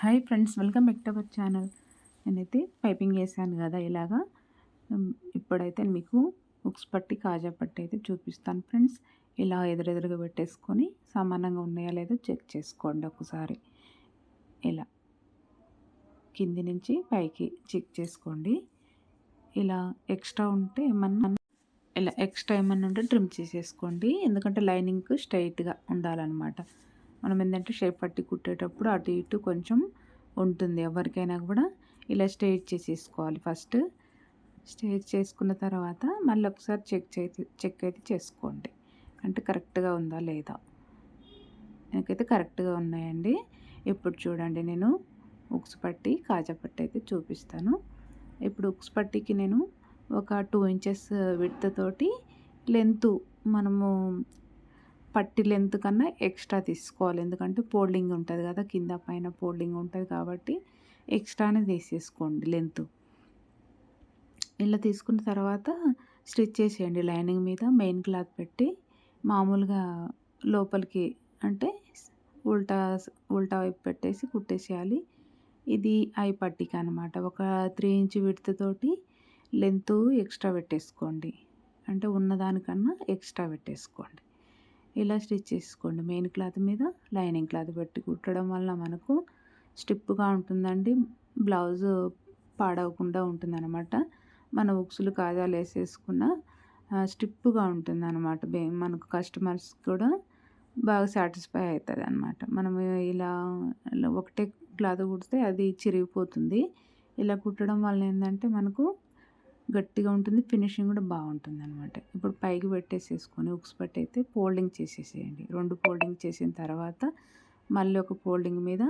Hi friends welcome back to our channel. నేనైతే piping వేసాను కదా ఇలాగా. ఇప్పుడైతే మీకు ఉక్స్ పట్టి కాజా పట్టి అయితే చూపిస్తాను ఫ్రెండ్స్. ఇలా ఎదురెదురుగా పెట్టేసుకొని సమానంగా ఉన్నాయా లేదో చెక్ చేసుకోండి ఒకసారి. ఇలా కింది నుంచి పైకి చెక్ చేసుకోండి. ఇలా ఎక్స్ట్రా ఉంటే ఏమన్నా ఇలా ఎక్స్ట్రా ఏమన్నా ఉంటే ట్రిమ్ చేసేసుకోండి. ఎందుకంటే లైనింగ్ స్ట్రైట్గా ఉండాలన్నమాట. మనం ఏంటంటే షేప్ పట్టి కుట్టేటప్పుడు అటు ఇటు కొంచెం ఉంటుంది ఎవరికైనా కూడా. ఇలా స్ట్రేట్ చేసేసుకోవాలి ఫస్ట్. స్ట్రేట్ చేసుకున్న తర్వాత మళ్ళీ ఒకసారి చెక్ చేసి చెక్ అయితే చేసుకోండి. అంటే కరెక్ట్గా ఉందా లేదా? నాకైతే కరెక్ట్గా ఉన్నాయండి. ఇప్పుడు చూడండి నేను ఉక్స్ పట్టి కాజా పట్టి అయితే చూపిస్తాను. ఇప్పుడు ఉక్స్ పట్టికి నేను ఒక టూ ఇంచెస్ విడత తోటి లెంత్ మనము పట్టి లెంత్ కన్నా ఎక్స్ట్రా తీసుకోవాలి. ఎందుకంటే ఫోల్డింగ్ ఉంటుంది కదా కింద పైన ఫోల్డింగ్ ఉంటుంది కాబట్టి ఎక్స్ట్రానే తీసేసుకోండి లెంత్ ఇలా తీసుకున్న తర్వాత స్టిచ్ చేసేయండి లైనింగ్ మీద మెయిన్ క్లాత్ పెట్టి మామూలుగా లోపలికి అంటే ఉల్టా ఉల్టా వైపు పెట్టేసి కుట్టేసేయాలి. ఇది ఐ పట్టిక అనమాట ఒక త్రీ ఇంచ్ విడత తోటి లెంత్ ఎక్స్ట్రా పెట్టేసుకోండి. అంటే ఉన్నదానికన్నా ఎక్స్ట్రా పెట్టేసుకోండి. ఇలా స్టిచ్ చేసుకోండి. మెయిన్ క్లాత్ మీద లైనింగ్ క్లాత్ పెట్టి కుట్టడం వల్ల మనకు స్టిప్గా ఉంటుందండి. బ్లౌజ్ పాడవకుండా ఉంటుందన్నమాట. మన ఉక్సులు కాజాలు వేసేసుకున్న స్టిప్గా ఉంటుంది అనమాట మనకు కస్టమర్స్ కూడా బాగా సాటిస్ఫై అవుతుంది అనమాట మనం ఇలా ఒకటే క్లాత్ కుడితే అది చిరిగిపోతుంది. ఇలా కుట్టడం వల్ల ఏంటంటే మనకు గట్టిగా ఉంటుంది ఫినిషింగ్ కూడా బాగుంటుంది అనమాట ఇప్పుడు పైకి పెట్టేసేసుకొని ఉక్స్ పట్టి అయితే ఫోల్డింగ్ చేసేసేయండి. రెండు ఫోల్డింగ్ చేసిన తర్వాత మళ్ళీ ఒక ఫోల్డింగ్ మీద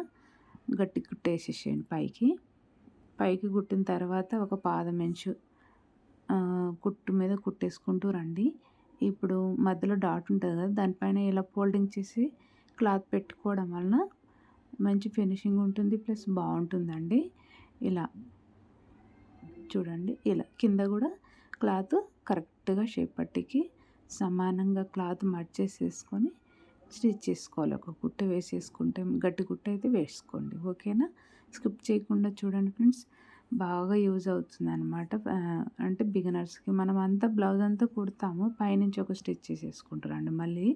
గట్టి కుట్టేసేసేయండి పైకి. పైకి కుట్టిన తర్వాత ఒక పాదం ఇంచు కుట్టు మీద కుట్టేసుకుంటూ రండి. ఇప్పుడు మధ్యలో డాట్ ఉంటుంది కదా దానిపైన ఇలా ఫోల్డింగ్ చేసి క్లాత్ పెట్టుకోవడం వలన మంచి ఫినిషింగ్ ఉంటుంది ప్లస్ బాగుంటుందండి. ఇలా చూడండి. ఇలా కింద కూడా క్లాత్ కరెక్ట్గా షేప్ పట్టికి సమానంగా క్లాత్ మర్చేసేసుకొని స్టిచ్ చేసుకోవాలి. ఒక కుట్ట వేసేసుకుంటే గట్టి కుట్ట అయితే వేసుకోండి. ఓకేనా? స్కిప్ చేయకుండా చూడండి ఫ్రెండ్స్. బాగా యూజ్ అవుతుంది అనమాట అంటే బిగినర్స్కి మనం అంతా బ్లౌజ్ అంతా కుడతాము. పైనుంచి ఒక స్టిచ్ చేసేసుకుంటారండి మళ్ళీ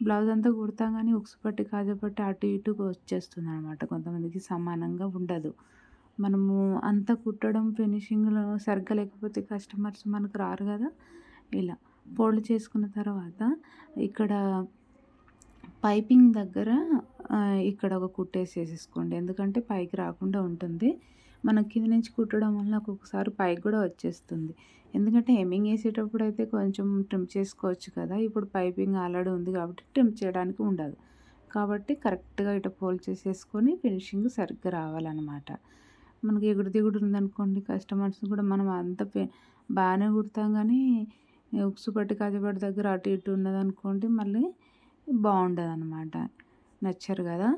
బ్లౌజ్ అంతా కుడతాం కానీ ఉక్సుపట్టి కాజపట్టి అటు ఇటు వచ్చేస్తుంది అనమాట కొంతమందికి సమానంగా ఉండదు. మనము అంత కుట్టడం ఫినిషింగ్లో సరిగ్గా లేకపోతే కస్టమర్స్ మనకు రారు కదా! ఇలా ఫోల్డ్ చేసుకున్న తర్వాత ఇక్కడ పైపింగ్ దగ్గర ఇక్కడ ఒక కుట్టేసేసుకోండి ఎందుకంటే పైకి రాకుండా ఉంటుంది. మన కింద నుంచి కుట్టడం వల్ల ఒక్కొక్కసారి పైకి కూడా వచ్చేస్తుంది. ఎందుకంటే హెమ్మింగ్ వేసేటప్పుడు అయితే కొంచెం ట్రిమ్ చేసుకోవచ్చు కదా! ఇప్పుడు పైపింగ్ ఆల్రెడీ ఉంది కాబట్టి ట్రిమ్ చేయడానికి ఉండదు. కాబట్టి కరెక్ట్గా ఇట ఫోల్డ్ చేసేసుకొని ఫినిషింగ్ సరిగ్గా రావాలన్నమాట. మనకి ఎగుడు దిగుడు ఉందనుకోండి కస్టమర్స్ కూడా మనం అంత బాగానే కుడతాం కానీ ఉక్సు పట్టి దగ్గర అటు ఇటు ఉన్నదనుకోండి మళ్ళీ బాగుండదు అనమాట నచ్చరు కదా?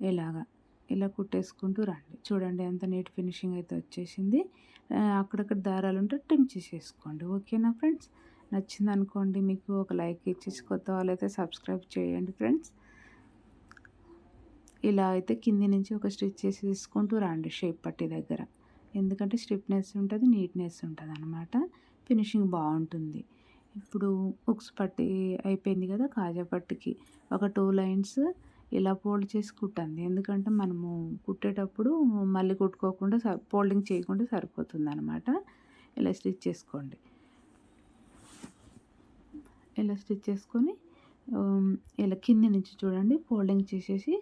ఇలాగా. ఇలా కుట్టేసుకుంటూ రండి. చూడండి ఎంత నీట్ ఫినిషింగ్ అయితే వచ్చేసింది. అక్కడక్కడ దారాలు ఉంటే ట్రిమ్ చేసేసుకోండి. ఓకేనా ఫ్రెండ్స్? నచ్చింది అనుకోండి మీకు ఒక లైక్ ఇచ్చేసి కొత్త వాళ్ళైతే సబ్స్క్రైబ్ చేయండి ఫ్రెండ్స్. ఇలా అయితే కింది నుంచి ఒక స్టిచ్ చేసి తీసుకుంటూ రండి షేప్ పట్టి దగ్గర. ఎందుకంటే స్టిఫ్నెస్ ఉంటుంది నీట్నెస్ ఉంటుంది అనమాట ఫినిషింగ్ బాగుంటుంది. ఇప్పుడు ఉక్స్ పట్టి అయిపోయింది కదా కాజా పట్టికి. ఒక టూ లైన్స్ ఇలా ఫోల్డ్ చేసి కుట్టండి. ఎందుకంటే మనము కుట్టేటప్పుడు మళ్ళీ కుట్టుకోకుండా ఫోల్డింగ్ చేయకుండా సరిపోతుంది అనమాట ఇలా స్టిచ్ చేసుకోండి. ఇలా స్టిచ్ చేసుకొని ఇలా కింది నుంచి చూడండి ఫోల్డింగ్ చేసేసి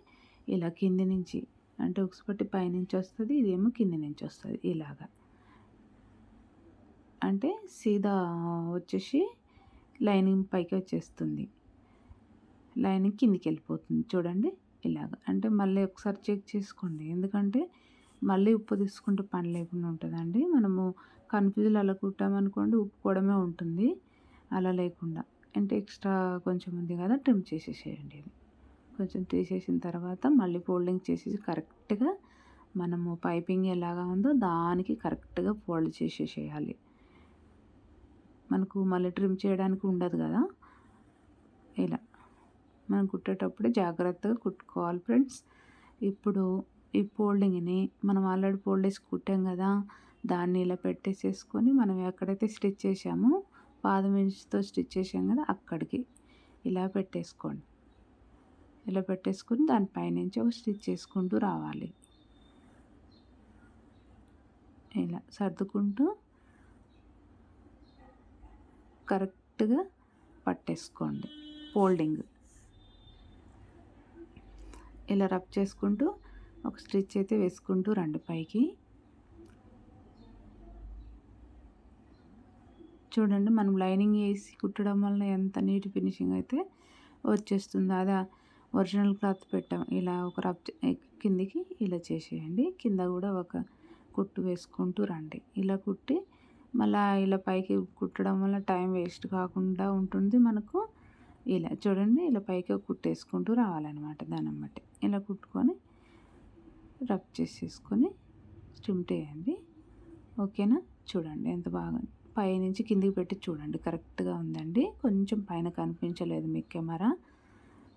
ఇలా కింది నుంచి అంటే ఉక్స్ పైనుంచి వస్తుంది ఇదేమో కింది నుంచి వస్తుంది ఇలాగా. అంటే సీదా వచ్చేసి లైనింగ్ పైకి వచ్చేస్తుంది. లైనింగ్ కిందికి వెళ్ళిపోతుంది చూడండి ఇలాగ. అంటే మళ్ళీ ఒకసారి చెక్ చేసుకోండి. ఎందుకంటే మళ్ళీ ఉప్పు తీసుకుంటే పని లేకుండా ఉంటుందండి. మనము కన్ఫ్యూజన్ అలా కుట్టామనుకోండి ఉప్పుకోవడమే ఉంటుంది. అలా లేకుండా. అంటే ఎక్స్ట్రా కొంచెం ఉంది కదా ట్రిమ్ చేసేసేయండి ఇది. కొంచెం తీసేసిన తర్వాత మళ్ళీ ఫోల్డింగ్ చేసేసి కరెక్ట్గా మనము పైపింగ్ ఎలాగా ఉందో దానికి కరెక్ట్గా ఫోల్డ్ చేసేసేయాలి. మనకు మళ్ళీ ట్రిమ్ చేయడానికి ఉండదు కదా? ఇలా. మనం కుట్టేటప్పుడు జాగ్రత్తగా కుట్టుకోవాలి ఫ్రెండ్స్. ఇప్పుడు ఈ ఫోల్డింగ్ని మనం ఆల్రెడీ ఫోల్డ్ వేసి కుట్టాం కదా? దాన్ని ఇలా పెట్టేసేసుకొని మనం ఎక్కడైతే స్టిచ్ చేసామో పాదం ఇంచుతో స్టిచ్ చేసాం కదా అక్కడికి ఇలా పెట్టేసుకోండి. ఇలా పెట్టేసుకుని దానిపైనుంచి ఒక స్టిచ్ చేసుకుంటూ రావాలి. ఇలా సర్దుకుంటూ కరెక్ట్గా పట్టేసుకోండి. ఫోల్డింగ్. ఇలా రబ్ చేసుకుంటూ ఒక స్టిచ్ అయితే వేసుకుంటూ రండి పైకి. చూడండి మనం లైనింగ్ వేసి కుట్టడం వల్ల ఎంత నీట్ ఫినిషింగ్ అయితే వచ్చేస్తుందో. అదే ఒరిజినల్ క్లాత్ పెట్టాం. ఇలా ఒక రబ్ కిందికి ఇలా చేసేయండి. కింద కూడా ఒక కుట్టు వేసుకుంటూ రండి. ఇలా కుట్టి మళ్ళీ ఇలా పైకి కుట్టడం వల్ల టైం వేస్ట్ కాకుండా ఉంటుంది మనకు. ఇలా చూడండి ఇలా పైకి కుట్టేసుకుంటూ రావాలన్నమాట దాన్ని బట్టి. ఇలా కుట్టుకొని రబ్ చేసేసుకొని స్టిమ్ట్ వేయండి ఓకేనా? చూడండి ఎంత బాగా పైనుంచి కిందికి పెట్టి చూడండి. కరెక్ట్గా ఉందండి. కొంచెం పైన కనిపించలేదు మీ కెమెరా.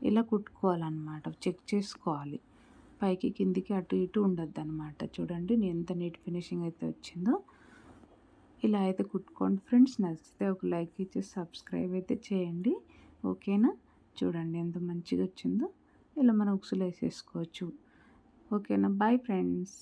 ఇలా కుట్టుకోవాలన్నమాట. చెక్ చేసుకోవాలి. పైకి కిందికి అటు ఇటు ఉండద్దు అనమాట చూడండి ఎంత నీట్ ఫినిషింగ్ అయితే వచ్చిందో ఇలా అయితే కుట్టుకోండి ఫ్రెండ్స్. నచ్చితే ఒక లైక్ ఇచ్చి సబ్స్క్రైబ్ అయితే చేయండి. ఓకేనా? చూడండి ఎంత మంచిగా వచ్చిందో. ఇలా మనం ఉక్సులు వేసేసుకోవచ్చు ఓకేనా? Bye friends.